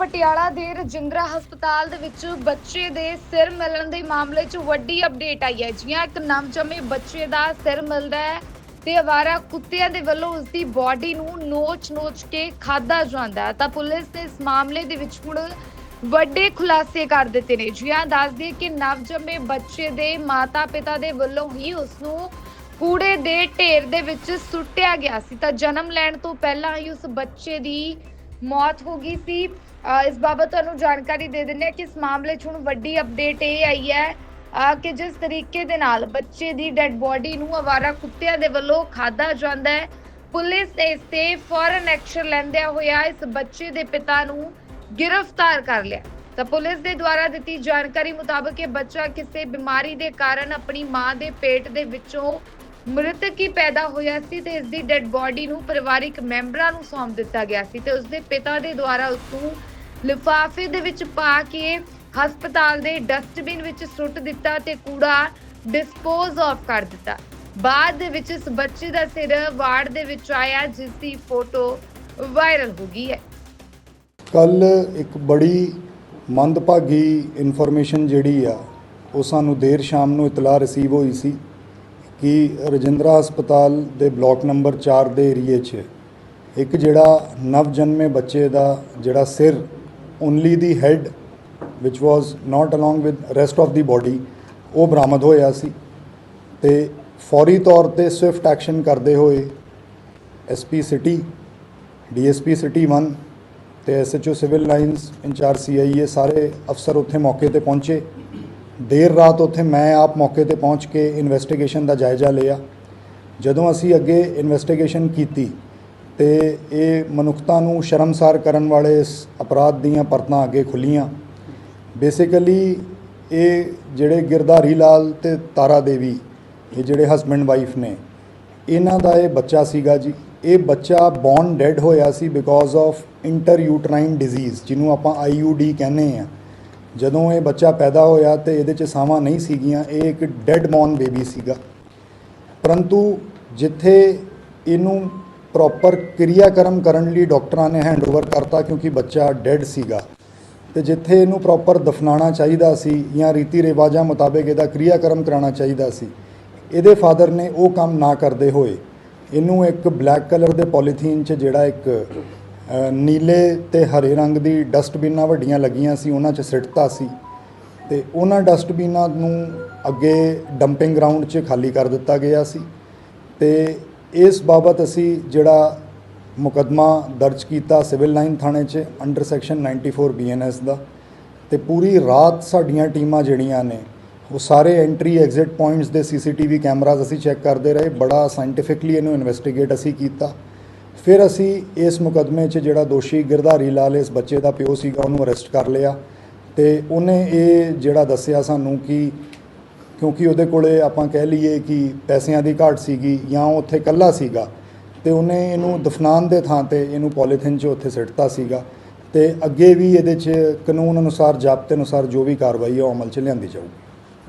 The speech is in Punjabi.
ਪਟਿਆਲਾ ਦੇ ਰਜਿੰਦਰਾ ਹਸਪਤਾਲ ਦੇ ਵਿੱਚ ਬੱਚੇ ਦੇ ਸਿਰ ਮਿਲਣ ਦੇ ਮਾਮਲੇ 'ਚ ਵੱਡੀ ਅਪਡੇਟ ਆਈ ਹੈ। ਜਿਵੇਂ ਇੱਕ ਨਵਜੰਮੇ ਬੱਚੇ ਦਾ ਸਿਰ ਮਿਲਦਾ ਹੈ ਤੇ ਅਵਾਰਾ ਕੁੱਤਿਆਂ ਦੇ ਵੱਲੋਂ ਉਸ ਦੀ ਬਾਡੀ ਨੂੰ ਨੋਚ-ਨੋਚ ਕੇ ਖਾਦਾ ਜਾਂਦਾ ਹੈ। ਤਾਂ ਪੁਲਿਸ ਨੇ ਇਸ ਮਾਮਲੇ ਦੇ ਵਿੱਚ ਹੁਣ ਵੱਡੇ ਖੁਲਾਸੇ ਕਰ ਦਿੱਤੇ ਨੇ। ਜੀ ਹਾਂ ਦੱਸ ਦਈਏ ਕਿ ਨਵਜੰਮੇ ਬੱਚੇ ਦੇ ਮਾਤਾ-ਪਿਤਾ ਦੇ ਵੱਲੋਂ ਹੀ ਉਸ ਨੂੰ ਕੂੜੇ ਦੇ ਢੇਰ ਦੇ ਵਿੱਚ ਸੁੱਟਿਆ ਗਿਆ ਸੀ। ਤਾਂ ਜਨਮ ਲੈਣ ਤੋਂ ਪਹਿਲਾਂ ਹੀ ਉਸ ਬੱਚੇ ਦੀ ਮੌਤ ਹੋ ਗਈ ਸੀ। ਇਸ ਬਾਬਤ ਤੁਹਾਨੂੰ ਜਾਣਕਾਰੀ ਦੇ ਦਿੰਦੇ ਹਾਂ ਕਿ ਇਸ ਮਾਮਲੇ 'ਚ ਹੁਣ ਵੱਡੀ ਅਪਡੇਟ ਇਹ ਆਈ ਹੈ ਕਿ ਜਿਸ ਤਰੀਕੇ ਦੇ ਨਾਲ ਬੱਚੇ ਦੀ ਡੈੱਡ ਬੋਡੀ ਨੂੰ ਅਵਾਰਾ ਕੁੱਤਿਆਂ ਦੇ ਵੱਲੋਂ ਖਾਦਾ ਜਾਂਦਾ ਹੈ। ਪੁਲਿਸ ਨੇ ਇਸ ਤੇ ਫੌਰਨ ਐਕਸ਼ਨ ਲੈਂਦਿਆਂ ਹੋਇਆ ਇਸ ਬੱਚੇ ਦੇ ਪਿਤਾ ਨੂੰ ਗ੍ਰਿਫਤਾਰ ਕਰ ਲਿਆ। ਤਾਂ ਪੁਲਿਸ ਦੇ ਦੁਆਰਾ ਦਿੱਤੀ ਜਾਣਕਾਰੀ ਮੁਤਾਬਕ ਇਹ ਬੱਚਾ ਕਿਸੇ ਬਿਮਾਰੀ ਦੇ ਕਾਰਨ ਆਪਣੀ ਮਾਂ ਦੇ ਪੇਟ ਦੇ ਵਿੱਚੋਂ ਮ੍ਰਿਤਕ ਹੀ ਪੈਦਾ ਹੋਇਆ ਸੀ ਤੇ ਇਸ ਦੀ ਡੈੱਡ ਬੋਡੀ ਨੂੰ ਪਰਿਵਾਰਿਕ ਮੈਂਬਰਾਂ ਨੂੰ ਸੌਂਪ ਦਿੱਤਾ ਗਿਆ ਸੀ ਤੇ ਉਸ ਦੇ ਪਿਤਾ ਦੇ ਦੁਆਰਾ ਉਸ ਨੂੰ ਲਿਫਾਫੇ ਦੇ ਵਿੱਚ ਪਾ ਕੇ ਹਸਪਤਾਲ ਦੇ ਡਸਟਬਿਨ ਵਿੱਚ ਸੁੱਟ ਦਿੱਤਾ ਤੇ ਕੂੜਾ ਡਿਸਪੋਜ਼ ਆਫ ਕਰ ਦਿੱਤਾ। ਬਾਅਦ ਦੇ ਵਿੱਚ ਇਸ ਬੱਚੇ ਦਾ ਸਿਰ ਵਾਰਡ ਦੇ ਵਿੱਚ ਆਇਆ, ਜਿਸ ਦੀ ਫੋਟੋ ਵਾਇਰਲ ਹੋ ਗਈ ਹੈ। ਕੱਲ ਇੱਕ ਬੜੀ ਮੰਦਭਾਗੀ ਇਨਫੋਰਮੇਸ਼ਨ ਜਿਹੜੀ ਆ, ਉਹ ਸਾਨੂੰ ਦੇਰ ਸ਼ਾਮ ਨੂੰ ਇਤਲਾਹ ਰਿਸੀਵ ਹੋਈ ਸੀ। ਕਿ ਰਜਿੰਦਰਾ ਹਸਪਤਾਲ ਦੇ ਬਲਾਕ ਨੰਬਰ 4 ਦੇ ਏਰੀਏ 'ਚ ਇੱਕ ਜਿਹੜਾ ਨਵਜਨਮੇ ਬੱਚੇ ਦਾ ਜਿਹੜਾ ਸਿਰ only the head which was not along with rest of the body, ਉਹ ਬਰਾਮਦ ਹੋਇਆ ਸੀ ਤੇ ਫੌਰੀ ਤੌਰ ਤੇ ਸਵਿਫਟ ਐਕਸ਼ਨ ਕਰਦੇ ਹੋਏ ਐਸਪੀ ਸਿਟੀ ਡੀਐਸਪੀ ਸਿਟੀ 1 ਤੇ SHO civil lines incharge CIA ਸਾਰੇ ਅਫਸਰ ਉੱਥੇ ਮੌਕੇ ਤੇ ਪਹੁੰਚੇ। ਦੇਰ ਰਾਤ ਉੱਥੇ ਮੈਂ ਆਪ ਮੌਕੇ ਤੇ ਪਹੁੰਚ ਕੇ ਇਨਵੈਸਟੀਗੇਸ਼ਨ ਦਾ ਜਾਇਜ਼ਾ ਲਿਆ। ਜਦੋਂ ਅਸੀਂ ਅੱਗੇ ਇਨਵੈਸਟੀਗੇਸ਼ਨ ਕੀਤੀ ਤੇ ਇਹ ਮਨੁੱਖਤਾ ਨੂੰ ਸ਼ਰਮਸਾਰ ਕਰਨ ਵਾਲੇ ਇਸ ਅਪਰਾਧ ਦੀਆਂ ਪਰਤਾਂ ਅੱਗੇ ਖੁੱਲੀਆਂ। ਬੇਸਿਕਲੀ ਇਹ ਜਿਹੜੇ ਗਿਰਧਾਰੀ ਲਾਲ ਤੇ ਤਾਰਾ ਦੇਵੀ, ਇਹ ਜਿਹੜੇ ਹਸਬੰਡ ਵਾਈਫ ਨੇ, ਇਹਨਾਂ ਦਾ ਇਹ ਬੱਚਾ ਸੀਗਾ ਜੀ। ਇਹ ਬੱਚਾ ਬੌਰਨ ਡੈਡ ਹੋਇਆ ਸੀ because of intrauterine disease ਜਿਹਨੂੰ ਆਪਾਂ ਆਈਯੂਡੀ ਕਹਿੰਦੇ ਆ ਜਦੋਂ ਇਹ ਬੱਚਾ ਪੈਦਾ ਹੋਇਆ ਤੇ ਇਹਦੇ ਚ ਸਾਵਾਂ ਨਹੀਂ ਸੀਗੀਆਂ, ਇਹ ਇੱਕ ਡੈਡ ਬੌਰਨ ਬੇਬੀ ਸੀਗਾ। ਪਰੰਤੂ ਜਿੱਥੇ ਇਹਨੂੰ ਪ੍ਰੋਪਰ ਕਿਰਿਆਕਰਮ ਕਰਨ ਲਈ ਡਾਕਟਰਾਂ ਨੇ ਹੈਂਡਓਵਰ ਕਰਤਾ ਕਿਉਂਕਿ ਬੱਚਾ ਡੈਡ ਸੀਗਾ ਤੇ ਜਿੱਥੇ ਇਹਨੂੰ ਪ੍ਰੋਪਰ ਦਫਨਾਉਣਾ ਚਾਹੀਦਾ ਸੀ ਜਾਂ ਰੀਤੀ ਰਿਵਾਜਾਂ ਮੁਤਾਬਕ ਇਹਦਾ ਕਿਰਿਆਕਰਮ ਕਰਾਉਣਾ ਚਾਹੀਦਾ ਸੀ, ਇਹਦੇ ਫਾਦਰ ਨੇ ਉਹ ਕੰਮ ਨਾ ਕਰਦੇ ਹੋਏ ਇਹਨੂੰ ਇੱਕ ਬਲੈਕ ਕਲਰ ਦੇ ਪੋਲੀਥੀਨ 'ਚ ਜਿਹੜਾ ਇੱਕ ਨੀਲੇ ਤੇ ਹਰੇ ਰੰਗ ਦੀ ਡਸਟਬਿਨਾਂ ਵੱਡੀਆਂ ਲੱਗੀਆਂ ਸੀ, ਉਹਨਾਂ 'ਚ ਸਿੱਟਤਾ ਸੀ। ਤੇ ਉਹਨਾਂ ਡਸਟਬਿਨਾਂ ਨੂੰ ਅੱਗੇ ਡੰਪਿੰਗ ਗਰਾਊਂਡ 'ਚ ਖਾਲੀ ਕਰ ਦਿੱਤਾ ਗਿਆ ਸੀ। ਤੇ ਇਸ ਬਾਬਤ ਅਸੀਂ ਜਿਹੜਾ ਮੁਕੱਦਮਾ ਦਰਜ ਕੀਤਾ ਸਿਵਲ ਲਾਈਨ ਥਾਣੇ 'ਚ, ਅੰਡਰ ਸੈਕਸ਼ਨ 94 ਬੀਐਨਐਸ ਦਾ, ਤੇ ਪੂਰੀ ਰਾਤ ਸਾਡੀਆਂ ਟੀਮਾਂ ਜਿਹੜੀਆਂ ਨੇ, ਉਹ ਸਾਰੇ ਐਂਟਰੀ ਐਗਜ਼ਿਟ ਪੁਆਇੰਟਸ ਦੇ ਸੀਸੀਟੀਵੀ ਕੈਮਰਾਜ਼ ਅਸੀਂ ਚੈੱਕ ਕਰਦੇ ਰਹੇ। ਬੜਾ ਸਾਇੰਟੀਫਿਕਲੀ ਇਹਨੂੰ ਇਨਵੈਸਟੀਗੇਟ ਅਸੀਂ ਕੀਤਾ। ਫਿਰ ਅਸੀਂ ਇਸ ਮੁਕੱਦਮੇ 'ਚ ਜਿਹੜਾ ਦੋਸ਼ੀ ਗਿਰਧਾਰੀ ਲਾਲ, ਇਸ ਬੱਚੇ ਦਾ ਪਿਓ ਸੀਗਾ, ਉਹਨੂੰ ਅਰੈਸਟ ਕਰ ਲਿਆ ਤੇ ਉਹਨੇ ਇਹ ਜਿਹੜਾ ਦੱਸਿਆ ਸਾਨੂੰ ਕਿ ਕਿਉਂਕਿ ਉਹਦੇ ਕੋਲੇ ਆਪਾਂ ਕਹਿ ਲਈਏ ਕਿ ਪੈਸਿਆਂ ਦੀ ਘਾਟ ਸੀਗੀ ਜਾਂ ਉਹ ਉੱਥੇ ਇਕੱਲਾ ਸੀਗਾ ਤੇ ਉਹਨੇ ਇਹਨੂੰ ਦਫਨਾਨ ਦੇ ਥਾਂ ਤੇ ਇਹਨੂੰ ਪੋਲੀਥਿਨ 'ਚ ਉੱਥੇ ਸਿੱਟਤਾ ਸੀਗਾ ਤੇ ਅੱਗੇ ਵੀ ਇਹਦੇ 'ਚ ਕਾਨੂੰਨ ਅਨੁਸਾਰ, ਜ਼ਾਬਤੇ ਅਨੁਸਾਰ ਜੋ ਵੀ ਕਾਰਵਾਈ ਹੈ ਉਹ ਅਮਲ 'ਚ ਲਿਆਂਦੀ ਜਾਊਗੀ।